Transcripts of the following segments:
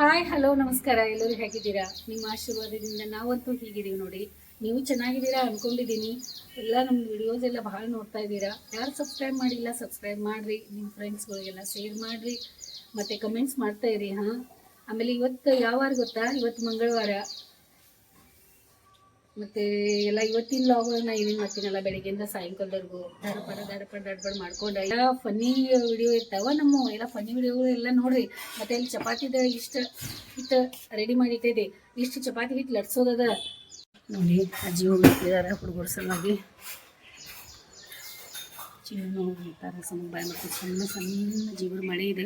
Hi hello ನಮಸ್ಕಾರ. ಎಲ್ಲರೂ ಹೇಗಿದ್ದೀರಾ? ನಿಮ್ಮ ಆಶೀರ್ವಾದದಿಂದ ನಾವಂತೂ ಹೀಗಿದ್ದೀವಿ ನೋಡಿ. ನೀವು ಚೆನ್ನಾಗಿದ್ದೀರಾ ಅಂದ್ಕೊಂಡಿದ್ದೀನಿ ಎಲ್ಲ ನಮ್ಮ ವಿಡಿಯೋಸ್ ಎಲ್ಲ ಭಾಳ ನೋಡ್ತಾ ಇದ್ದೀರಾ. ಯಾರು ಸಬ್ಸ್ಕ್ರೈಬ್ ಮಾಡಿಲ್ಲ ಸಬ್ಸ್ಕ್ರೈಬ್ ಮಾಡಿರಿ. ನಿಮ್ಮ ಫ್ರೆಂಡ್ಸ್ಗಳಿಗೆಲ್ಲ ಶೇರ್ ಮಾಡಿರಿ. ಮತ್ತು ಕಮೆಂಟ್ಸ್ ಮಾಡ್ತಾ ಇರಿ, ಹಾಂ? ಆಮೇಲೆ ಇವತ್ತು ಯಾವಾರ ಗೊತ್ತಾ? ಇವತ್ತು ಮಂಗಳವಾರ. ಮತ್ತು ಎಲ್ಲ ಇವತ್ತಿನ ನಾ ಏನೇನು ಮಾಡ್ತೀನಲ್ಲ ಬೆಳಿಗ್ಗೆಯಿಂದ ಸಾಯಂಕಾಲದವರೆಗೂ ದಡಪಡ ದಡಪಡ ದಡಪಡ ಮಾಡ್ಕೊಂಡು ಎಲ್ಲ ಫನ್ನಿ ವಿಡಿಯೋ ಇರ್ತಾವ ನಮ್ಮ ಎಲ್ಲ ಫನ್ನಿ ವಿಡಿಯೋಗಳು ಎಲ್ಲ ನೋಡ್ರಿ ಮತ್ತೆ ಅಲ್ಲಿ ಚಪಾತಿದ ಇಷ್ಟು ಹಿಟ್ಟು ರೆಡಿ ಮಾಡಿಟ್ಟಿದೆ ಇಷ್ಟು ಚಪಾತಿ ಹಿಟ್ಟು ಲಟ್ಸೋದದ ನೋಡಿ, ಅಜ್ಜಿ ಹೋಗಿದ್ದಾರೆ ಹುಡುಗರ ಸಲುವಾಗಿ. ಚಿನ್ನ ಸಣ್ಣ ಸಣ್ಣ ಜೀವನ ಮಳೆ ಇದೆ.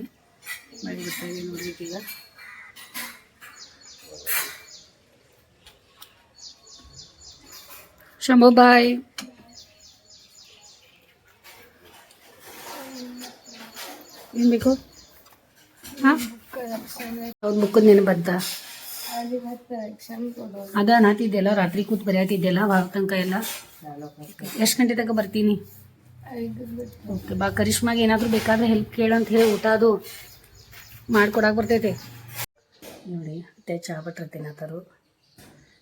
ಮಳೆ ಬರ್ತಾ ಇದೆ ನೋಡ್ಬೇಕೀಗ ಶಂಭು ಬಾಯ್ ಏನು ಬೇಕು ಹಾಂ ಅವ್ರ ಮುಖದ ನೆನಪು ಬರ್ತ ಅದ ನಾತಿದ್ದೆಲ್ಲ ರಾತ್ರಿ ಕೂತ್ ಬರೆಯತ್ತಿದ್ದೆಲ್ಲ ಅವಾಗ ತನಕ ಎಲ್ಲ ಎಷ್ಟು ಗಂಟೆ ತನಕ ಬರ್ತೀನಿ ಓಕೆ ಬಾ ಕರಿಷ್ಮಾಗೆ ಏನಾದರೂ ಬೇಕಾದ್ರೆ ಹೆಲ್ಪ್ ಕೇಳಂತ ಹೇಳಿ ಊಟ ಅದು ಮಾಡ್ಕೊಡಕ್ಕೆ ಬರ್ತೈತೆ ನೋಡಿ ಮತ್ತೆ ಚಹಾ ಬಟ್ರ ತಿನ್ನತ್ತಾರು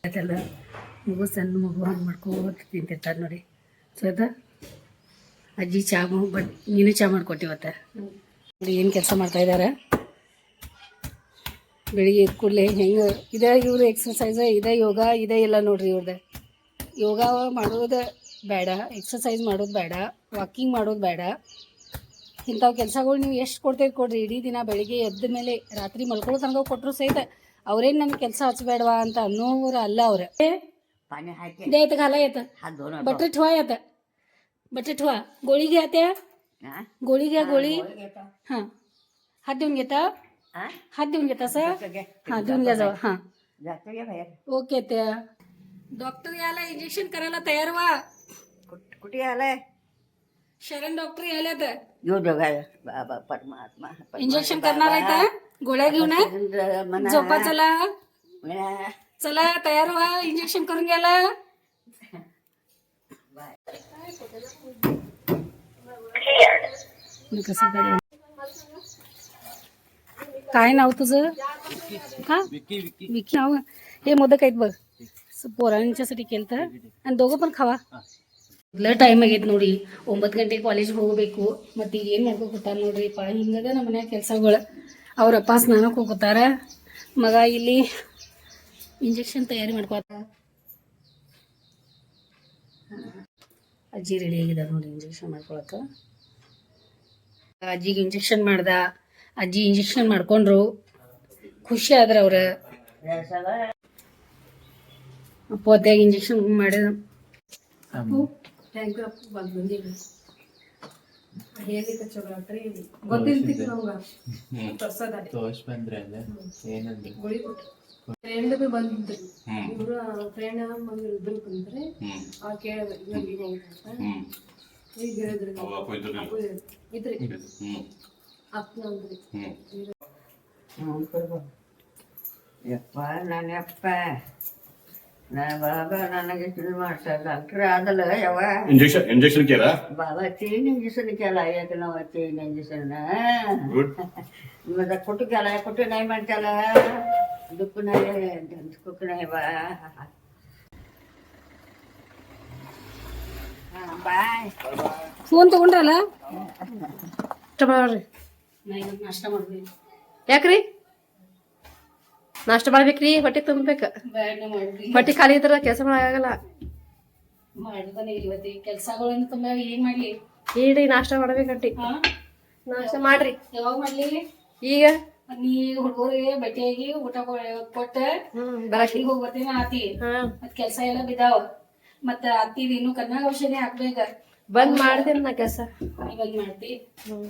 ಅದೆಲ್ಲ ಮಗು ಸಣ್ಣ ಮಗು ಹಂಗೆ ಮಾಡ್ಕೊಂಡು ತಿಂತಿರ್ತಾರೆ ನೋಡಿ. ಸೊ ಅದ ಅಜ್ಜಿ ಚಹಾ ಬಟ್ ನೀನು ಚಹಾ ಮಾಡ್ಕೊಟ್ಟಿವತ್ತ ನೋಡಿ ಏನು ಕೆಲಸ ಮಾಡ್ತಾ ಇದ್ದಾರೆ ಬೆಳಿಗ್ಗೆ ಕೂಡಲೇ ಹೆಂಗೆ ಇದೇ ಇವರು ಎಕ್ಸಸೈಸ್ ಇದೇ ಯೋಗ, ಇದೇ ಎಲ್ಲ ನೋಡ್ರಿ ಇವ್ರದ್ದೆ ಯೋಗ ಮಾಡೋದು ಬೇಡ ಎಕ್ಸಸೈಸ್ ಮಾಡೋದು ಬೇಡ ವಾಕಿಂಗ್ ಮಾಡೋದು ಬೇಡ. ಇಂಥವು ಕೆಲಸಗಳು ನೀವು ಎಷ್ಟು ಕೊಡ್ತೇವೆ ಕೊಡ್ರಿ? ಇಡೀ ದಿನ ಬೆಳಿಗ್ಗೆ ಎದ್ದ ಮೇಲೆ ರಾತ್ರಿ ಮಲ್ಕೊಳ್ಳೋ ತನಕ ಕೊಟ್ಟರು ಸಹಿತ ಅವ್ರೇನು ನನಗೆ ಕೆಲಸ ಹಚ್ಚಬೇಡವಾ ಅಂತ ಅನ್ನೋರು ಅಲ್ಲ ಅವ್ರು. पाणी हाय की? दे येतं घाला येतं हात धुवून बटर ठेवा येतं बटर ठेवा. गोळी घ्या त्या. हा? गोळी घ्या गोळी. गोळी घेतो. हां. हात देऊन घेता? हा? हात देऊन घेता सर? जातो घे. हां देऊन घ्या जाऊ हां. जातो घे बाहेर. ओके त्या. डॉक्टर यायला इंजेक्शन करायला तयार व्हा. कुठ- कुठे आलाय शरण डॉक्टर यायला तर येऊ दोघाय बाबा परमात्मा परमात्मा इंजेक्शन. करणार आहे तर गोळ्या घेऊन आहे. झोपा चला. चला तयार व्हा इंजेक्शन करून घ्यायला कसं काय काय नाव तुझं हा विकी नाव हे मोदक आहेत बघ स- पोरांच्यासाठी केलं तर आणि दोघं पण खावा ಮೊದಲ ಟೈಮ್ ಆಗೈತೆ ನೋಡಿ ಒಂಬತ್ತು ಗಂಟೆಗೆ ಕಾಲೇಜ್ಗೆ ಹೋಗಬೇಕು ಮತ್ತು ಈಗ ಏನು ಮಾಡ್ಕೊತಾರ ನೋಡ್ರಿ ಪಾ ಹಿಂಗದ ನಮ್ಮ ಮನ್ಯಾಗ ಕೆಲಸಗಳು ಅವ್ರ ಅಪ್ಪ ಸ್ನಾನಕ್ಕೆ ಹೋಗ್ತಾರ ಮಗ ಇಲ್ಲಿ ಇಂಜೆಕ್ಷನ್ ತಯಾರಿ ಮಾಡ್ಕೋತ ಅಜ್ಜಿ ರೆಡಿ ಆಗಿದ್ದಾರೆ ನೋಡಿ ಇಂಜೆಕ್ಷನ್ ಮಾಡ್ಕೊಳಕ. ಅಜ್ಜಿಗೆ ಇಂಜೆಕ್ಷನ್ ಮಾಡ್ದ. ಅಜ್ಜಿ ಇಂಜೆಕ್ಷನ್ ಮಾಡ್ಕೊಂಡ್ರು. ಖುಷಿ ಆದ್ರ ಅವ್ರ. ಪೋತ್ಯಾಗ ಇಂಜೆಕ್ಷನ್ ಮಾಡಿದ ಅಪ್ಪು ಥ್ಯಾಂಕ್ ಯು ಅಪ್ಪು ಬಂದು ಬಂದಿಲ್ಲ ಹೇಳಿಕ್ಕೆ ಚಲೋ ಆತ್ರಿ? ಗೊತ್ತಿರ್ತಿತ್ತು ನಮ್ಗೆ. ಪ್ರಸಾದ. ತೋರ್ಸ್ ಬಂದ್ರೆ ಏನಂದ್ರೆ? ಗುಳಿ ಕೊಟ್ಟು ಫ್ರೆಂಡ್ ಬಿ ಬಂದಿದ್ರು ಇವರು ಫ್ರೆಂಡ್ ಬಂದ್ರು ಇಬ್ರು ಬಂದ್ರೆ ಅವ್ರು ಕೇಳಿದ್ರು ಇವಾಗ ಏನಾಗಿತ್ತು ಅಂತ. ಈಗ ಹೇಳಿದ್ರು ಅಪ್ಪು ಇದ್ರಿ. ಅಪ್ಪನವ್ರಿ ಯಪ್ಪ ನನ್ನ ಯಪ್ಪ. ನನ್ನ ಬಾಬಾ ನನಗೆ ತಿಳಿ ಮಾಡ್ಸಲ್ಲ. ಅಂಕ್ರೆ ಅದಲ್ಲ ಯಾವ ಇಂಜೆಕ್ಷನ್ ಇಂಜೆಕ್ಷನ್ ಕೇಳ? ಬಾಬಾ ಚೈನ್ ಇಂಜೆಕ್ಷನ್ ಕೇಳ? ಯಾಕೆ ನಾವು ಚೈನ್ ಇಂಜೆಕ್ಷನ್ ಮತ್ತೆ ಕೊಟ್ಟು ಕೇಳ ಕೊಟ್ಟು ನೈ ಮಾಡ್ತಾಳ దుక్కున్నాయి దంచుకున్నాయి బాయ్ ಫೋನ್ ತಗೊಂಡ್ರಲ್ಲ? ಮಾಡ್ರಿ. ನಷ್ಟ ಮಾಡ್ಬೇಕು ಯಾಕ್ರಿ? ನಾಷ್ಟ ಮಾಡ್ಬೇಕ್ರಿ ಹೊಟ್ಟೆ ತುಂಬಬೇಕ ಹೊಟ್ಟೆ ಖಾಲಿ ಇದ್ರ ಕೆಲಸ ಮಾಡಾಗಲ್ಲ ಮಾಡಿದಾನೆ ಇವತ್ತಿ ಕೆಲಸಗಳನ್ನು ತುಂಬ ಏನ್ ಮಾಡ್ಲಿ? ಈಡ್ರಿ ನಾಷ್ಟ ಮಾಡ್ಬೇಕಂಟಿ ನಾಷ್ಟ ಮಾಡ್ರಿ. ಯಾವಾಗ ಮಾಡ್ಲಿ? ಈಗ? ನೀ ಹುಡುಗರಿಗೆ ಭೇಟಿಯಾಗಿ ಊಟ ಕೊ- ಕೊಟ್ಟ ಹ್ಮ್ ಬರಕಿ ಈಗ ಹೋಗಿ ಬರ್ತೀನಿ ಆತಿ ಹಾ ಮತ್ ಕೆಲ್ಸ ಎಲ್ಲ ಬಿದ್ದಾವ ಮತ್ತ ಅತ್ತಿದ ಇನ್ನು ಕರ್ನಾಗ ಔಷಧಿ ಹಾಕ್ಬೇಕ ಬಂದ್ ಮಾಡ್ತೀನಿ ನಾ ಕೆಲಸ ಇವಾಗ ಮಾಡ್ತಿ ಹ್ಮ್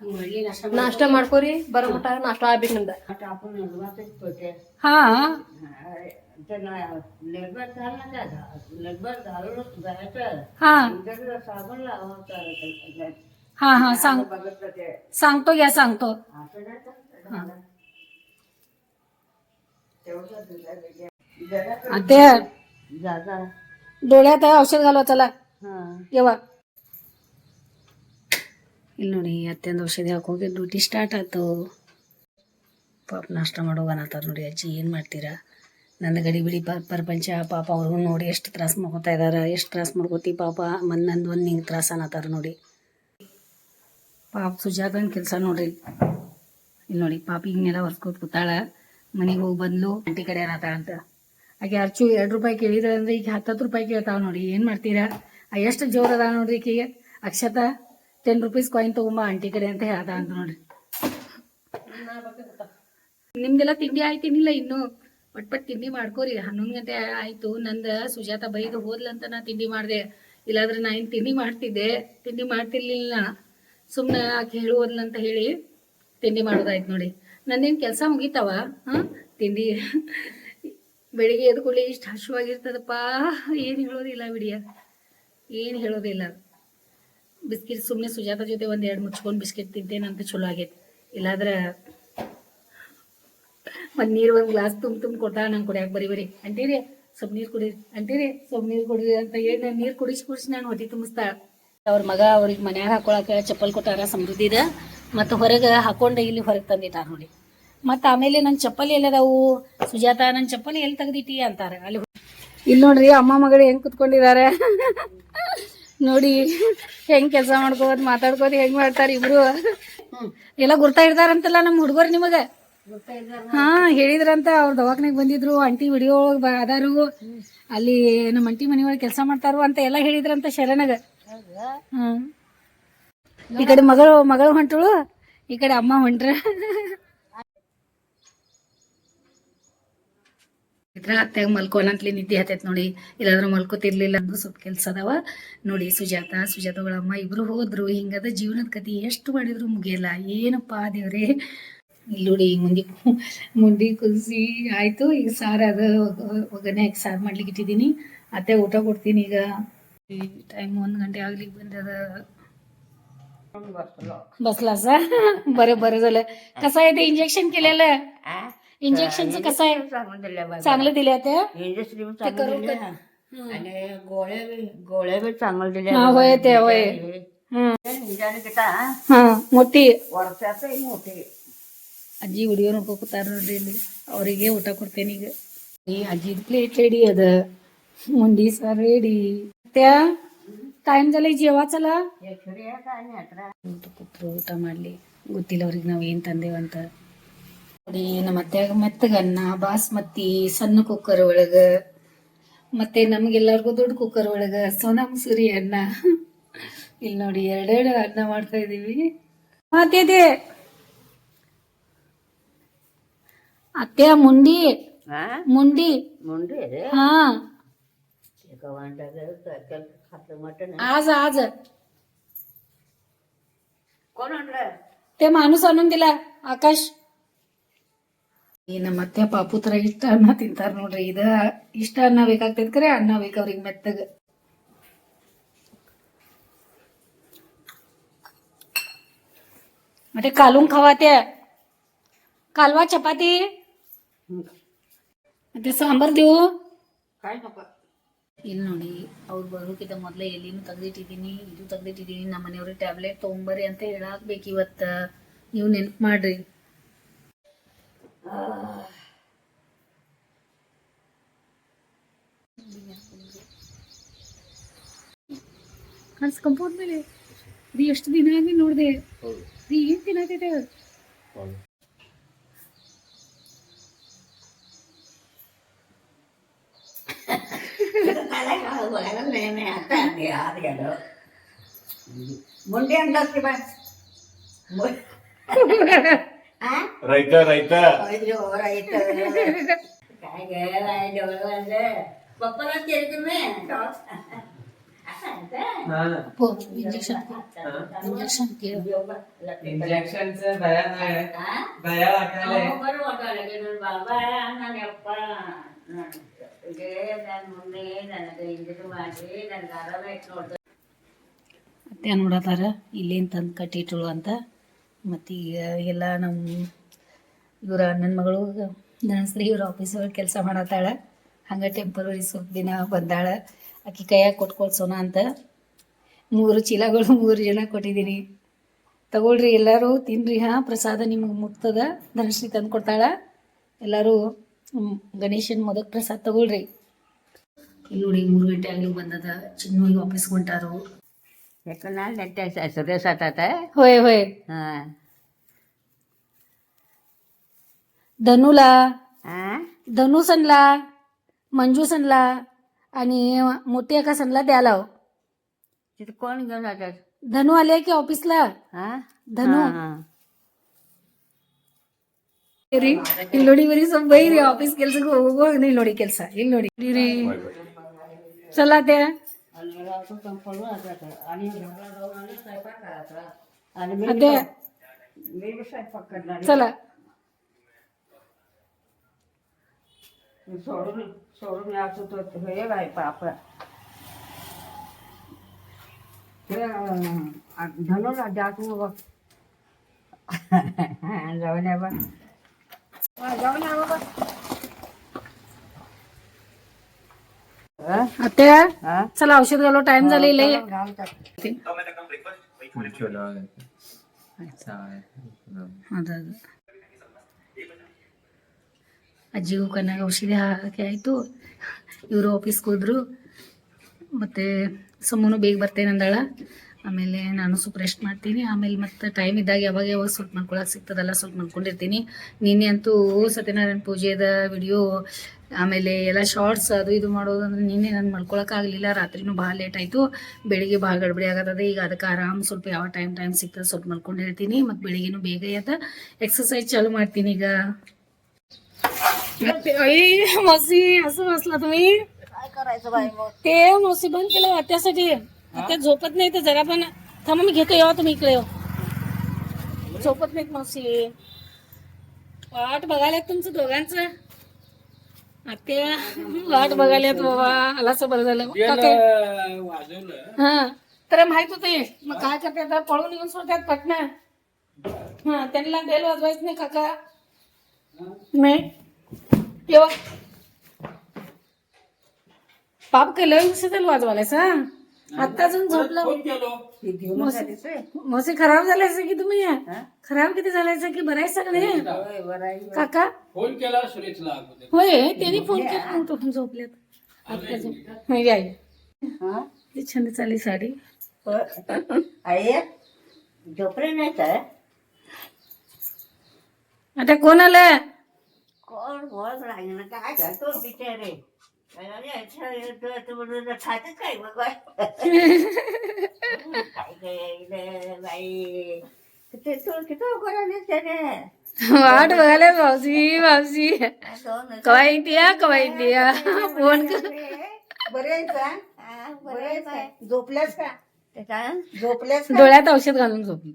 ಹಂಗ ಮಾಡಿ ನಾಷ್ಟ ನಾಷ್ಟ ಮಾಡ್ಕೋರಿ ಬರೋ ಮಟ ನಾಷ್ಟ ಆಗ್ಬೇಕು ನಮ್ದ आपण निर्वाचित होते ಹಾ त्यांना निर्भर झालं ना त्या निर्भर झालं जायचं हा इकडं साबण लावायचं हा हा सांग बघितलं ते सांगतो घ्या सांगतो असं नाही का? तेवढं दिलं ते. जरा अत्या जागा डोळ्यात ಔಷಧ घालवा चला हा ಯವ್ವ ಇಲ್ಲಿ ನೋಡಿ ಅತ್ಯಂತ ಔಷಧಿ ಹಾಕೋಗಿ ಡ್ಯೂಟಿ ಸ್ಟಾರ್ಟ್ ಆಯ್ತು ಪಾಪ ನಾಷ್ಟ ಮಾಡೋಗನತ್ತಾರ ನೋಡಿ ಅಜ್ಜಿ ಏನು ಮಾಡ್ತೀರಾ ನನ್ನ ಗಡಿ ಬಿಡಿ ಪ ಪ್ರಪಂಚ ಪಾಪ ಅವ್ರಿಗೂ ನೋಡಿ ಎಷ್ಟು ತ್ರಾಸ ಮಾಡ್ಕೊತಾ ಇದಾರೆ ಎಷ್ಟು ತ್ರಾಸ ಮಾಡ್ಕೋತಿ ಪಾಪ ಮನ್ ನಂದು ಒಂದು ಹಿಂಗೆ ತ್ರಾಸ ಅನ್ನತ್ತಾರ ನೋಡಿ ಪಾಪ ಸುಜಾತನ ಕೆಲಸ ನೋಡ್ರಿ ಇಲ್ಲಿ ನೋಡಿ, ಪಾಪಿ ಹಿಂಗೆಲ್ಲ ಹೊಸ್ಕೋತ್ ಕೂತಾಳ. ಮನೆಗೆ ಹೋಗಿ ಬಂದ್ಲು, ಆಂಟಿ ಕಡೆ ಅಂತ. ಆಕೆ ಅರ್ಚು ಎರಡು ರೂಪಾಯಿ ಕೇಳಿದ್ರೆ ಅಂದ್ರೆ ಈಗ ಹತ್ತತ್ತು ರೂಪಾಯಿ ಕೇಳ್ತಾವ ನೋಡಿ, ಏನು ಮಾಡ್ತೀರಾ? ಎಷ್ಟು ಜೋರ್ ಅದ ನೋಡ್ರಿ ಈಕೆಗೆ? ಅಕ್ಷತ ಟೆನ್ ರುಪೀಸ್ ಕಾಯಿನ್ ತಗೊಂಬ, ಆಂಟಿ ಕಡೆ ಅಂತ ಹೇಳ್ದ ಅಂತ ನೋಡ್ರಿ. ನಿಮ್ದೆಲ್ಲ ತಿಂಡಿ ಆಯ್ತೇನಿಲ್ಲ ಇನ್ನು? ಪಟ್ ಪಟ್ ತಿಂಡಿ ಮಾಡ್ಕೋರಿ. ಹನ್ನೊಂದು ಗಂಟೆ ಆಯ್ತು, ನಂದ ಸುಜಾತ ಬೈದು ಹೋದ್ಲಂತ ನಾ ತಿಂಡಿ ಮಾಡಿದೆ. ಇಲ್ಲಾಂದ್ರೆ ನಾ ಏನು ತಿಂಡಿ ಮಾಡ್ತಿದ್ದೆ? ತಿಂಡಿ ಮಾಡ್ತಿರ್ಲಿಲ್ಲ. ಸುಮ್ಮನೆ ಆಕೆ ಹೇಳು ಹೇಳಿ. ತಿಂಡಿ ಮಾಡೋದಾಯ್ತು ನೋಡಿ. ನನ್ನೇನು ಕೆಲಸ ಮುಗೀತಾವ? ಹಾಂ? ತಿಂಡಿ ಬೆಳಿಗ್ಗೆ ಎದ್ದು ಕೂಡಲೇ ಇಷ್ಟು ಹಸುವಾಗಿರ್ತದಪ್ಪ ಏನು ಹೇಳೋದಿಲ್ಲ ಬಿಡಿಯ. ಏನು ಹೇಳೋದಿಲ್ಲ. ಬಿಸ್ಕಿಟ್ ಸುಮ್ಮನೆ ಸುಜಾತ ಜೊತೆ ಒಂದು ಎರಡು ಮುಚ್ಕೊಂಡು ಬಿಸ್ಕಿಟ್ ತಿಂತೇನಂತ ಚಲೋ ಆಗೈತೆ. ಇಲ್ಲಾದ್ರೆ ಒಂದು ನೀರು ಒಂದು ಗ್ಲಾಸ್ ತುಂಬ ತುಂಬ ಕೊಡ್ತಾಳೆ ನಂಗೆ ಕುಡಿಯಾಕ ಬರೀ ಬರೀ. ಅಂತೀರಿ? ಸ್ವಲ್ಪ ನೀರು ಕುಡೀರಿ ಅಂತೀರಿ? ಸ್ವಲ್ಪ ನೀರು ಕುಡೀರಿ ಅಂತ ಏನು ನೀರು ಕುಡಿಸಿ ಕುಡಿಸಿ ನಾನು ಹೊಟ್ಟೆ ತುಂಬಿಸ್ತಾಳೆ. ಅವ್ರ ಮಗ ಅವ್ರಿಗೆ ಮನ್ಯಾಗ ಹಾಕೊಳಕ ಚಪ್ಪಲ್ ಕೊಟ್ಟಾರ ಸಮೃದ್ಧಿದ. ಮತ್ತು ಹೊರಗೆ ಹಾಕೊಂಡು ಇಲ್ಲಿ ಹೊರಗೆ ತಂದಿಟ್ಟಾರ ನೋಡಿ. ಮತ್ತು ಆಮೇಲೆ ನನ್ನ ಚಪ್ಪಲಿ ಎಲ್ಲದಾವು? ಸುಜಾತ ನನ್ನ ಚಪ್ಪಲಿ ಎಲ್ಲಿ ತೆಗ್ದಿಟ್ಟಿ ಅಂತಾರೆ. ಅಲ್ಲಿ ಇಲ್ಲಿ ನೋಡ್ರಿ, ಅಮ್ಮ ಮಗಳು ಹೆಂಗೆ ಕುತ್ಕೊಂಡಿದ್ದಾರೆ ನೋಡಿ, ಹೆಂಗೆ ಕೆಲಸ ಮಾಡ್ಕೋದ್ ಮಾತಾಡ್ಕೋದ್ ಹೆಂಗೆ ಮಾಡ್ತಾರೆ ಇಬ್ರು? ಎಲ್ಲ ಗುರ್ತಾ ಇರ್ತಾರಂತಲ್ಲ ನಮ್ಮ ಹುಡುಗರು ನಿಮಗೆ? ಹಾ, ಹೇಳಿದ್ರಂತ ಅವ್ರ ದವಾಖಾನೆಗೆ ಬಂದಿದ್ರು, ಆಂಟಿ ವಿಡಿಯೋ ಅದಾರು. ಅಲ್ಲಿ ನಮ್ಮ ಅಂಟಿ ಮನೆ ಒಳಗೆ ಕೆಲಸ ಮಾಡ್ತಾರು ಅಂತ ಎಲ್ಲ ಹೇಳಿದ್ರಂತ ಶರಣಗ. ಹ್ಮ್. ಈ ಕಡೆ ಮಗಳು ಮಗಳು ಹೊಂಟಳು, ಈ ಕಡೆ ಅಮ್ಮ ಹೊಂಟ್ರ. ಇದ್ರ ಅತ್ತೆಗೆ ಮಲ್ಕೋನಂತ್ಲಿ ನಿದ್ದೆ ಹತ್ತೈತ್ ನೋಡಿ. ಇಲ್ಲಾದ್ರೂ ಮಲ್ಕೋತಿರ್ಲಿಲ್ಲ ಅಂದ್ರೆ ಸ್ವಲ್ಪ ಕೆಲ್ಸ ಅದಾವ. ನೋಡಿ, ಸುಜಾತ ಸುಜಾತಗಳ ಅಮ್ಮ ಇಬ್ರು ಹೋದ್ರು. ಹಿಂಗದ ಜೀವನದ ಕತಿ ಎಷ್ಟು ಮಾಡಿದ್ರು ಮುಗಿಯಲ್ಲ. ಏನಪ್ಪಾ ದೇವ್ರೆ. ಇಲ್ಲಿ ನೋಡಿ ಮುಂದಿ, ಮುಂದೆ ಮುಂಡಿ ಕುದಿಸಿ ಆಯ್ತು. ಈಗ ಸಾರು ಅದ, ಒಗ್ಗರಣೆ ಹಾಕಿ ಸಾರು ಮಾಡ್ಲಿಕ್ಕೆ ಇಟ್ಟಿದ್ದೀನಿ. ಅತ್ತೆ ಊಟ ಕೊಡ್ತೀನಿ ಈಗ. ಟೈಮ್ ಒಂದು ಗಂಟೆ ಆಗ್ಲಿಕ್ಕೆ ಬಂದದ. बसला सा बरं बरं झालं कसं आहे ते इंजेक्शन केलेलं इंजेक्शनचं कसं आहे चांगलं दिल्या बाबा चांगलं दिले ते इंडस्ट्री ते करू चांगलं दिल्या हं. आणि गोळ्या बी गोळ्या बी चांगलं दिल्या हा, होय ते, होय. हं. निजाने किता ಹಾ ಮೊಟ್ಟಿ ವರ್ಷಾತ मोठे ಅಜ್ಜಿ ವಿಡಿಯೋ ನೋಡ್ಕೊತಾರ ನೋಡ್ರಿ ಇಲ್ಲಿ ಅವರಿಗೆ ಊಟ ಕೊಡ್ತೇನೆ ಈಗ ಈ ಅಜ್ಜಿ ಪ್ಲೇಟ್ ರೆಡಿ ಅದ ಮುಂಡಿ ಸಾರು ರೆಡಿ त्या ಟೈಮ್ ಜಲ್ಲ ಜೀವ ಊಟ ಮಾಡ್ಲಿ? ಗೊತ್ತಿಲ್ಲ ಅವ್ರಿಗೆ ನಾವು ಏನ್ ತಂದೇವಂತ ನೋಡಿ ನಮ್ಮ ಅತ್ಯಾಗ ಮೆತ್ತಗನ್ನ ಬಾಸ್ಮತಿ ಸಣ್ಣ ಕುಕ್ಕರ್ ಒಳಗ ಮತ್ತೆ ನಮ್ಗೆಲ್ಲಾರ್ಗು ದೊಡ್ಡ ಕುಕ್ಕರ್ ಒಳಗ ಸೋನಾ ಮುಸುರಿ ಅನ್ನ. ಇಲ್ಲಿ ನೋಡಿ ಎರಡೆರಡು ಅನ್ನ ಮಾಡ್ತಾ ಇದೀವಿ. ಮತ್ತೆ ಅತ್ತೆ ಮುಂಡಿ ಮುಂಡಿ. ಮುಂಡಿ ಹಾ. रे हा एका वांड्याचं खातं मटण आज आज कोण आणलं ते माणूस आणून दिला ಆಕಾಶ್ ಈ ನಮ್ಮ ಅತ್ತೆ ಪಾಪು ತರ ಇಷ್ಟ ಅನ್ನ ತಿಂತಾರ ನೋಡ್ರಿ ಇದ ಇಷ್ಟ ಅನ್ನ ಬೇಕಾಗ್ತೈತ್ ಕರೆ ಅನ್ನ ಬೇಕು ಅವ್ರಿಗೆ ಮೆತ್ತಗ ಮತ್ತೆ ಕಾಲುಂಗ್ ಖವಾತೆ ಕಾಲ್ವಾ ಚಪಾತಿ ಮತ್ತೆ ಸಾಂಬಾರ್ ದೇವು काय नको ಇಲ್ಲಿ ನೋಡಿ ಅವ್ರು ಬರೋಕ್ಕಿಂತ ಮೊದಲೇ ಎಲ್ಲಿನೂ ತೆಗ್ದಿಟ್ಟಿದ್ದೀನಿ ಇದು ತೆಗ್ದಿಟ್ಟಿದ್ದೀನಿ ನಮ್ಮ ಮನೆಯವ್ರಿಗೆ ಟ್ಯಾಬ್ಲೆಟ್ ತೊಗೊಂಬರ್ರಿ ಅಂತ ಹೇಳಾಕ್ಬೇಕು ಇವತ್ತು. ನೀವು ನೆನಪು ಮಾಡ್ರಿ. ಕಂಪೌಂಡ್ ಮೇಲೆ. ರೀ ಎಷ್ಟು ದಿನ ಆಗಿ ನೋಡಿದೆ? ರೀ ಏನ್ ದಿನ ಆಗಿದೆ నేనే అంతే అండి ఆదిగడు ముందే ఉండొచ్చు రైత రైత పప్పులో చెరుకుమే ఇంజక్షన్ ఇంజక్షన్ ఇంజక్షన్స్ భయాలు భయాలు బాబా అన్నాను ఎప్ప ಅತ್ತೆ ನೋಡತ್ತಾರ ಇಲ್ಲಿಂದ ತಂದು ಕಟ್ಟಿಟ್ಟಳು ಅಂತ? ಮತ್ತು ಈಗ ಎಲ್ಲ ನಮ್ಮ ಇವರ ಅಣ್ಣನ ಮಗಳು ಧನಶ್ರೀ ಇವ್ರ ಆಫೀಸ್ ಕೆಲಸ ಮಾಡತ್ತಾಳ. ಹಂಗೆ ಟೆಂಪರರಿ ಸ್ವಲ್ಪ ದಿನ ಬಂದಾಳ. ಆಕಿ ಕೈಯಾಗ ಕೊಟ್ಕೊಳ್ಸೋಣ ಅಂತ. ಮೂರು ಚೀಲಗಳು, ಮೂರು ಜನ ಕೊಟ್ಟಿದ್ದೀನಿ ತಗೊಳ್ರಿ, ಎಲ್ಲರೂ ತಿನ್ನಿರಿ ಹಾಂ, ಪ್ರಸಾದ ನಿಮಗೆ ಮುಟ್ತದ ಧನಶ್ರೀ ತಂದು ಕೊಡ್ತಾಳೆ. ಎಲ್ಲರೂ ಗಣೇಶನ್ ಮೊದಕ್ ಪ್ರಸಾದ ತಗೊಳ್ರಿ ಇಲ್ಲಿ ನೋಡಿ ಮೂರು ಗಂಟೆ ಆಗಲಿ ಬಂದದ ಚಿನ್ನು ಈಗ ಆಫೀಸ್ಗೆ ಹೊಂಟಾರು ಯಾಕಂದ್ರೆ ನೆಟ್ಟೆ ಸುರೇಶ್ ಆತಾತ होय होय हां धनूला हां धनू सणला मंजू सणला आणि मोठी एका सणला द्यायला लाव तिथे कोण घेऊन जातात धनू आले की ऑफिसला हां धनू हां ರೀ ಇಲ್ಲಿ ನೋಡಿ ಬರೀ ಸ್ವಲ್ಪ ಬೈರಿ ಆಫೀಸ್ ಕೆಲ್ಸಕ್ಕೆ ಹೋಗೋ ಇಲ್ಲಿ ನೋಡಿ ಕೆಲಸ ಇಲ್ಲಿ ನೋಡಿ ರೀ ಚಲಾತೆ ಅದೇ चला सोडून सोडून याच होतो हे बाय पाप धनुला जात मग जाऊन या बा जाऊन या बाबा ಅತ್ತೆ हा चला औषध घालो टाइम झाले लय ಚಲೋ ಆಗೈತೆ ಅದ ಅದ. ಅಜ್ಜಿಗೂ ಕಣ್ಣಾಗ ಔಷಧಿ ಹಾಕಿ ಆಯಿತು ಇವರು ಆಫೀಸ್ಗೆ ಹೋದ್ರು ಮತ್ತು ಸುಮ್ಮನು ಬೇಗ ಬರ್ತೇನೆ ಅಂದಾಳ ಆಮೇಲೆ ನಾನು ಸ್ವಲ್ಪ ರೆಸ್ಟ್ ಮಾಡ್ತೀನಿ ಆಮೇಲೆ ಮತ್ತೆ ಟೈಮ್ ಇದ್ದಾಗ ಯಾವಾಗ ಯಾವಾಗ ಸ್ವಲ್ಪ ಮಲ್ಕೊಳಕ್ಕೆ ಸಿಗ್ತದಲ್ಲ ಸ್ವಲ್ಪ ಮಲ್ಕೊಂಡಿರ್ತೀನಿ ನಿನ್ನೆ ಅಂತೂ ಸತ್ಯನಾರಾಯಣ ಪೂಜೆದ ವಿಡಿಯೋ ಆಮೇಲೆ ಎಲ್ಲ ಶಾರ್ಟ್ಸ್ ಅದು ಇದು ಮಾಡೋದು ಅಂದ್ರೆ ನಿನ್ನೆ ನಾನು ಮಲ್ಕೊಳಕ್ಕಾಗಲಿಲ್ಲ ರಾತ್ರಿನೂ ಭಾಳ ಲೇಟ್ ಆಯಿತು ಬೆಳಿಗ್ಗೆ ಭಾಳ ಗಡ್ಬಡಿ ಆಗತ್ತದೆ ಈಗ ಅದಕ್ಕೆ ಆರಾಮ್ ಸ್ವಲ್ಪ ಯಾವ ಟೈಮ್ ಟೈಮ್ ಸಿಗ್ತದೆ ಸ್ವಲ್ಪ ಮಲ್ಕೊಂಡಿರ್ತೀನಿ ಮತ್ತು ಬೆಳಿಗ್ಗೆನೂ ಬೇಗ ಎದ್ದ ಎಕ್ಸಸೈಸ್ ಚಾಲू ಮಾಡ್ತೀನಿ ಈಗ आई मावशी असं बसला तुम्ही काय करायचं बाई मग ते मावशी बंद केलं आत्यासाठी आता झोपत नाही तर जरा पण थांबा मी घेतो येवा तुम्ही इकडे येऊ. झोपत नाहीत मावशी. वाट बघायला तुमचं दोघांचं? आत्या वाट बघायला बाबा. आला असं बरं झालं. का काय? हा. तर माहीत होते मग काय करते आता? पळून येऊन सोडतात पटना. हा त्यांना बेल वाजवायच नाही काका. नाही. केव्हा पाप केलं उशीर वाजवायला सा आता अजून झोपलं. घेऊन जातेस होय? मसे खराब झालायचं की तुम्ही? खराब किती झालायचं की बरं आहे सगळे? होय, बरं आहे. काका? फोन केला सुरेशला अगोदर. होय त्यांनी फोन केला. नव्हतं पण झोपल्यात. आता झोप- हा? किती छान चालली साडी. होय. आई झोपले नाही तर आता कोण आलं? कोण बोल लागलं? काय करतो बिचारे? खातच काय मग बाई काय काय बाई किती तू किती करायला त्याने? वाट बघायला मावशी मावशी. कवा इंडिया कवा इंडिया फोन कर बरे झोपल्यास का? झोपल्यास डोळ्यात औषध घालून झोपली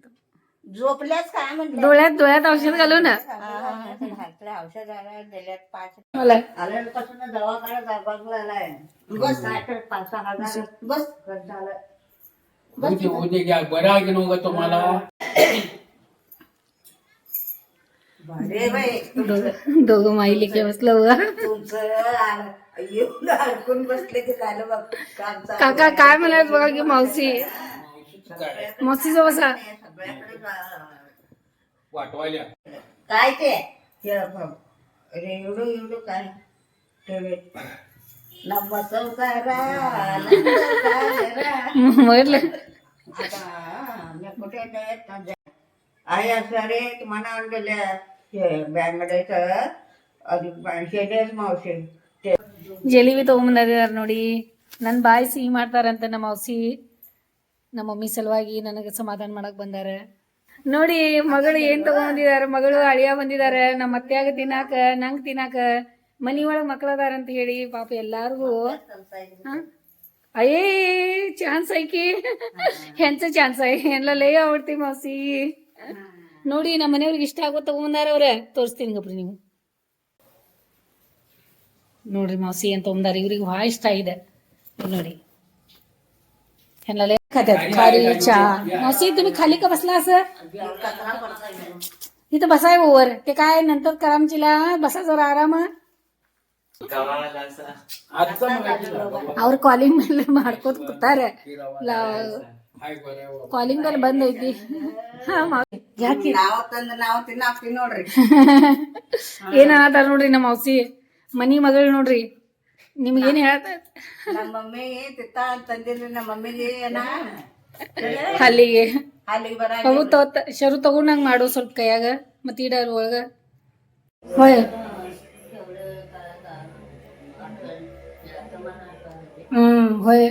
झोपल्यास का म्हणलं डोळ्यात डोळ्यात औषध घालू ना. औषध दिल्यात पाच आल्यापासून दवाखाना बस. आठ पाच सहा हजार बस. खर्च झालं उद्या उद्या घ्या बरं आहे की नव्हतं तुम्हाला? दोघं माई लेके बसलं तुमचं आलं- येऊन अडकून बसले की झालं बघ. काका काय म्हणाल बघा की मावशी? मावशीचं बसा सगळ्याकडे जा- वाटवायला काय ते हे बघ. अरे एवढं एवढं काय ठेवे ना बसव करा ना करा. म्हटलं आता मी कुठे नेत ना जा- आहे असं रे तुम्हाला आणलेल्या हे बँगडेचं अधिक शेडेच मावशी ते ಜಲೇಬಿ ತೊಗೊಂಬಂದಿದ್ದಾರೆ ನೋಡಿ ನನ್ನ ಬಾಯಿ ಸಿಹಿ ಮಾಡ್ತಾರಂತ ನಮ್ಮ ಔಸಿ ನಮ್ಮ ಮಮ್ಮಿ ಸಲುವಾಗಿ ನನಗೆ ಸಮಾಧಾನ ಮಾಡಕ್ ಬಂದಾರೆ. ನೋಡಿ, ಮಗಳು ಏನ್ ತಗೊಂಡಿದಾರ ಮಗಳು ಅಳಿಯ ಬಂದಿದ್ದಾರೆ. ನಮ್ಮ ಅತ್ತೆಯಾಗ ತಿನ್ನಾಕ, ನಂಗ್ ತಿನ್ನಾಕ ಮನಿ ಒಳಗೆ ಮಕ್ಕಳದಾರ ಅಂತ ಹೇಳಿ ಪಾಪ ಎಲ್ಲಾರ್ಗೂ ಅಯ್ಯೇ ಚಾನ್ಸ್ ಐಕಿ. ಹೆಂಚ ಚಾನ್ಸ್ ಐ? ಎಲ್ಲ ಲೇ ಆಡ್ತಿ ಮಾಸಿ ನೋಡಿ, ನಮ್ಮ ಮನೆಯವ್ರಿಗೆ ಇಷ್ಟ ಆಗೋ ತಗೊಂಡಾರ ಅವ್ರೆ. ತೋರಿಸ್ತೀನಿ ಗಬ್ರಿ ನೀವು ನೋಡ್ರಿ ಮಾಸಿ ಅಂತ ಒಂದಾರ ಇವ್ರಿಗೆ ಭಾಳ ಇಷ್ಟ ಇದೆ. ನೋಡಿ. ಎಲ್ಲ खात्यात खारी चहा मावशी तुम्ही खाली का बसला असं इथं बसाय ओवर ते काय नंतर करामचीला बसा जरा आराम आजचा मला ಅವ್ರ ಕಾಲಿಂಗ್ ಮೇಲೆ ಮಾಡ್ಕೋತ ಕೂತಾರೆ हाय बरं ಕಾಲಿಂಗ್ ಬೆಲ್ ಬಂದ್ ಐತಿ ಹಾ, ಮಾವ್- ಯಾಕೆ ನಾವು ತಂದು ನಾವು ತಿನ್ನಾಕ್ತೀವಿ ನೋಡ್ರಿ ಏನ್ ಅನ್ನತಾರ ನೋಡ್ರಿ ನಮ್ಮ ಔಸಿ ಮನಿ ಮಗಳು ನೋಡ್ರಿ ನಿಮ್ಗೇನ್ ಹೇಳತ್ತ ನಮ್ಮ ಮಮ್ಮಿ ತಿತ್ತ ತಂದಿಲ್ರಿ ನಮ್ಮ ಮಮ್ಮಿಗೆ ಏನ ಅಲ್ಲಿಗೆ ಅಲ್ಲಿಗೆ ಬರ ಅವು ತಗೋತ ಶರು ತಗೊಂಡಂಗ್ ಮಾಡು ಸ್ವಲ್ಪ ಕೈಯಾಗ ಮತ್ತ ಇಡ ಒಳಗ ಹೋಯ್ ಹ್ಮ್ ಹೋಯ್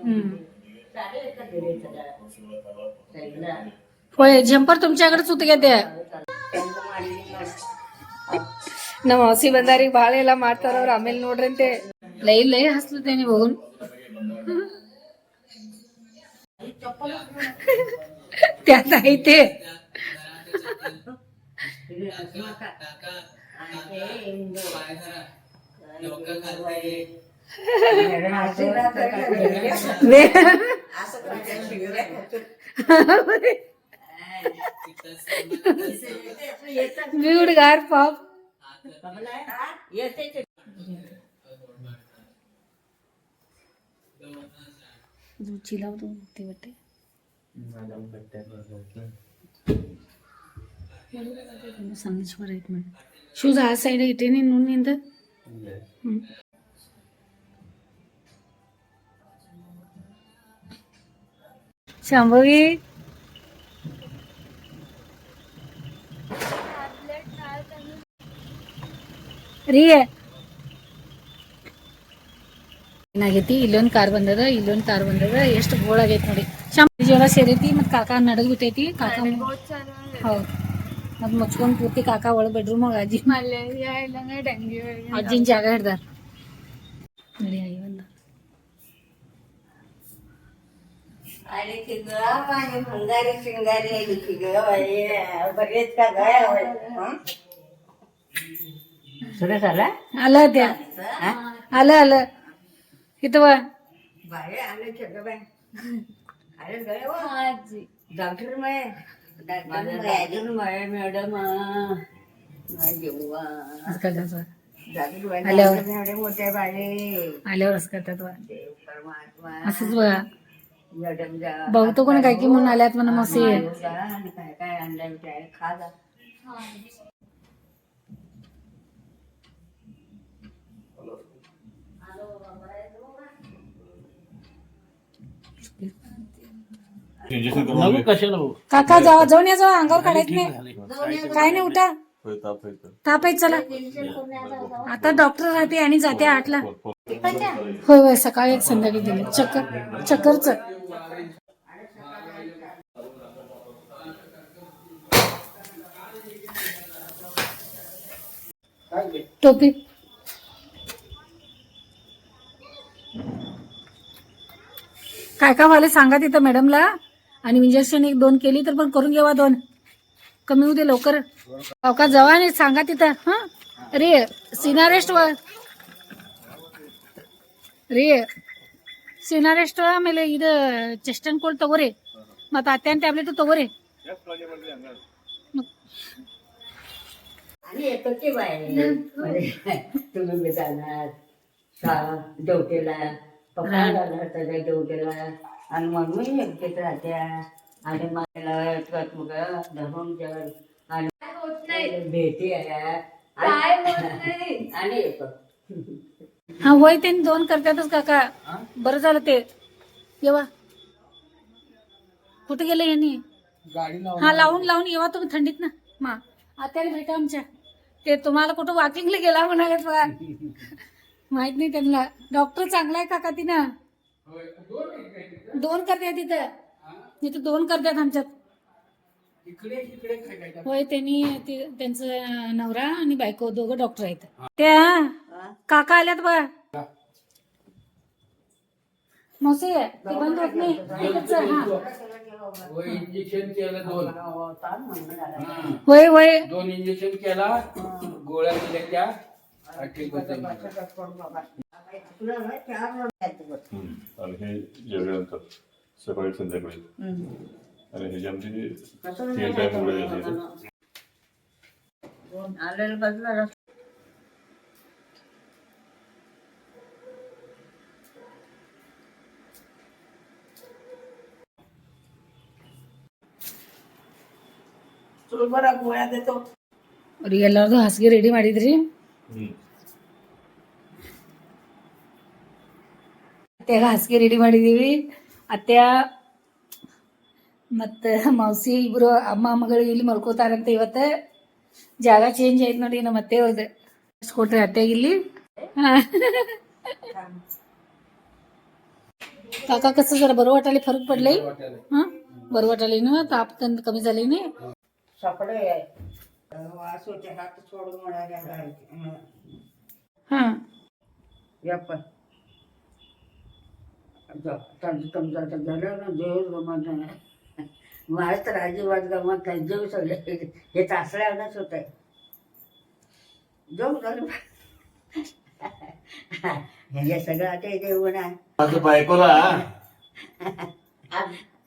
हम्म. होय झंपर तुमच्याकडेच होते का ನಮ್ಮ ಹಸಿ ಬಂದಾರಿಗೆ ಭಾಳ ಎಲ್ಲ ಮಾಡ್ತಾರ ಅವ್ರು ಆಮೇಲೆ ನೋಡ್ರಿ ಅಂತೆ ಲೈ ಲೈ ಹಸ್ಲತೆ ನೀವು ಹೋಗುನ್ त्यात आहे ते ब्यूड गार पाप येते लावतो वाटते शूज हा साईड इथे नाही नून ರೀ. ಏನಾಗೈತಿ? ಇಲ್ಲೊಂದು ಕಾರ್ ಬಂದದ ಇಲ್ಲೊಂದು ಕಾರ್ ಬಂದದ. ಎಷ್ಟು ಗೋಳ ಆಗೈತಿ ನೋಡಿ. ಶಾಂತಿ ಜೋಳ ಸೇರೈತಿ ಮತ್ತು ಕಾಕ ನಡಗ್ ಬಿಟ್ಟೈತಿ. ಕಾಕ ಹೌದು. ಮತ್ತು ಮುಚ್ಕೊಂಡು ಪೂರ್ತಿ ಕಾಕ ಒಳ ಬೆಡ್ರೂಮ್ ಅಜ್ಜಿ. ಅಜ್ಜಿನ ಜಾಗ ಹಿಡ್ದಾರ. ನೋಡಿ ಐವನ್ನ ಹಂಗಾರಿ ಸಿಂಗಾರಿ ಬರೆಯತ್ತಾಗ सुरेश आला आलं त्या. आलं आलं. इथं वा बाहेर आले डॉक्टर मय डॉक्टर मय मॅडम. जेव्हा आल्यावर. करतात कोण काय की म्हणून आल्यात म्हणून मस्त काय काय आणलं काय खा इंजेक्शन करून नको कशाला भाऊ काका जावा जाऊन या जावा अंगावर काढायचं नाही. काय नाही उठा. ताप आहे चला. आता डॉक्टर राहते आणि जाते आठला. होय होय सकाळी एक संध्याकाळी दिले. चक्कर चक्करच. टोपी. काय काय व्हायला सांगा तिथं मॅडमला आणि इंजेक्शन एक दोन केली तर पण करून घेवा दोन. कमी होऊ दे लवकर. अवका जवा नाही सांगा तिथं हा? रे सिनारेस्ट व रे सिनारेस्ट मेले इथं चेस्टन कोल्ड तगोरे मग तात्यान टॅबलेट तगोरे तुम्ही डोक्याला? पप्पा आणि मम्मी एकटीच राहत्या आणि मला मग धरून जर आणि भेटी आहे आणि येतो हा होय त्यांनी दोन करतातच काका. बरं झालं ते. येवा. कुठे गेले यांनी? गाडी लावून हा लावून लावून येवा तुम्ही थंडीत ना. मा आत्याला भेटा आमच्या. ते तुम्हाला कुठं वॉकिंगला गेला म्हणाले बघा. माहीत नाही त्यांना. डॉक्टर चांगला आहे काका तिनं. दोन करतात तिथं तिथं दोन करतात आमच्यात. होय त्यांनी त्यांचं नवरा आणि बायको दोघं डॉक्टर आहेत. त्या काका आल्यात बघा. मौसी ते बंद होत नाही. हा. होय इंजेक्शन केलं दोन. होय होय. दोन इंजेक्शन केला गोळ्या दिल्या त्या आणि हे जेवल्यानंतर सकाळी संध्याकाळी. आणि ह्याची आमची तीन टाइम उड्या झाली आलेलं ಹಾಸಿಗೆ ರೆಡಿ ಮಾಡಿದ್ರಿ ಅತ್ತೆ ಹಾಸಿಗೆ ರೆಡಿ ಮಾಡಿದ್ದೀವಿ ಅತ್ತೆ ಮತ್ತು ಮೌಸಿ ಇಬ್ಬರು ಅಮ್ಮ ಅಮ್ಮಗಳು ಇಲ್ಲಿ ಮಲ್ಕೋತಾರಂತ ಇವತ್ತು. ಜಾಗ ಚೇಂಜ್ ಆಯ್ತು ನೋಡಿ ನಮ್ಮ ಅತ್ತೆ ಅಷ್ಟು ಕೊಟ್ರಿ ಅತ್ತೆಗಿಲ್ಲಿ ಇಲ್ಲಿ. ಕಾಕಾ ಕಸ ಜರ ಬರುವ ಫರಕ್ ಪಡ್ಲಿ ಹಾಂ ಬರುವ ತಾಪ ತಾಪ್ ತಂದು ಕಮ್ಮಿ ಜಲಿನಿ ಹಾಂ. ಯಪ್ಪ. झालं ना गमत नाही माझ तर अजिबात गमत नाही सगळे हे तासल्यावरच होत आहे जेव झालं हे सगळं आता इथे येऊन आहे माझं बायकोला.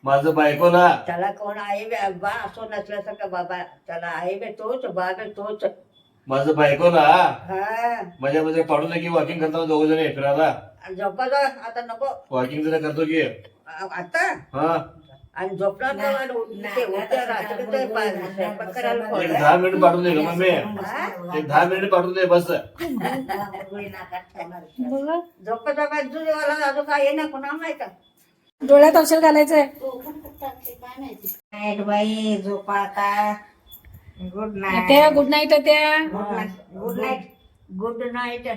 माझं बायकोला. त्याला कोण आहे बे बा असो नसल्यासारखं बाबा त्याला आहे बे तोच बा बे तोच माझं बायकोला. हा. माझ्या मध्ये पाडू की वॉकिंग करताना दोघ जण फिरायला. झोपा जा आता नको. वॉकिंग जरा करतो की. आ- आता? हा. आणि झोपणार तर आणि उठ- ते उठतं रात्री ते पा- स्वयंपाक करायला एक पडलं. दहा मिनिट पाठवून दे ग मम्मी? एक दहा मिनिट पाठवून दे बस. झोपा झोपा जुळेवाला अजून काय ये ना कुणा माहीत डोळ्यात औषध घालायचंय. नाईट बाई. झोपा आता. गुड नाईट त्या गुड नाईट त्या. गुड नाईट गुड नाईट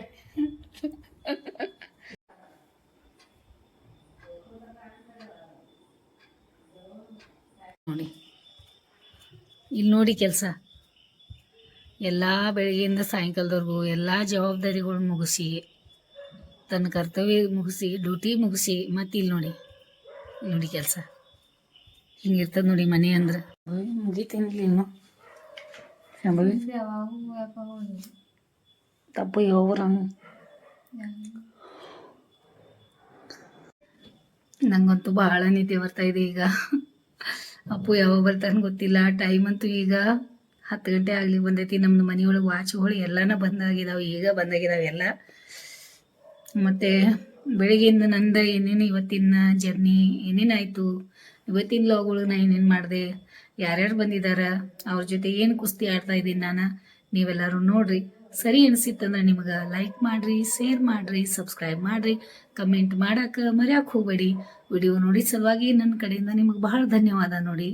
ನೋಡಿ. ಇಲ್ಲಿ ನೋಡಿ ಕೆಲಸ. ಎಲ್ಲ ಬೆಳಗ್ಗೆಯಿಂದ ಸಾಯಂಕಾಲದವರೆಗೂ ಎಲ್ಲ ಜವಾಬ್ದಾರಿಗಳು ಮುಗಿಸಿ, ತನ್ನ ಕರ್ತವ್ಯ ಮುಗಿಸಿ ಡ್ಯೂಟಿ ಮುಗಿಸಿ, ಮತ್ತೆ ಇಲ್ಲಿ ನೋಡಿ. ನೋಡಿ ಕೆಲಸ. ಹಿಂಗಿರ್ತದೆ ನೋಡಿ ಮನೆ ಅಂದ್ರೆ. ಮುಗಿತೀನಿ ಇನ್ನು. ತಪ್ಪು ನಂಗಂತೂ ಬಹಳ ನಿದ್ದೆ ಬರ್ತಾ ಇದೆ ಈಗ. ಅಪ್ಪು ಯಾವಾಗ ಬರ್ತಾನೆ ಗೊತ್ತಿಲ್ಲ. ಟೈಮ್ ಅಂತೂ ಈಗ ಹತ್ತು ಗಂಟೆ ಆಗ್ಲಿ ಬಂದೈತಿ. ನಮ್ದು ಮನೆಯೊಳಗೆ ವಾಚ್ಗಳು ಎಲ್ಲಾನ ಬಂದಾಗಿದಾವೆ. ಈಗ ಬಂದಾಗಿದಾವೆ ಎಲ್ಲ. ಮತ್ತು ಬೆಳಿಗ್ಗೆಯಿಂದ ನಂದು ಏನೇನು ಇವತ್ತಿನ ಜರ್ನಿ ಏನೇನಾಯ್ತು ಇವತ್ತಿನ ಲಾಗಳು ನಾ ಏನೇನು ಮಾಡಿದೆ? ಯಾರ್ಯಾರು ಬಂದಿದ್ದಾರೆ ಅವ್ರ ಜೊತೆ ಏನು ಕುಸ್ತಿ ಆಡ್ತಾ ಇದ್ದೀನಿ ನಾನು? ನೀವೆಲ್ಲರೂ ನೋಡ್ರಿ. ಸರಿ ಅನಿಸಿತ್ತಂದ್ರೆ ನಿಮಗೆ ಲೈಕ್ ಮಾಡಿರಿ ಶೇರ್ ಮಾಡಿರಿ ಸಬ್ಸ್ಕ್ರೈಬ್ ಮಾಡಿರಿ ಕಮೆಂಟ್ ಮಾಡಕ್ಕೆ ಮರ್ಯಾಕೆ ಹೋಗಬೇಡಿ. ವಿಡಿಯೋ ನೋಡಿ ಸಲುವಾಗಿ ನನ್ನ ಕಡೆಯಿಂದ ನಿಮಗೆ ಬಹಳ ಧನ್ಯವಾದ ನೋಡಿ.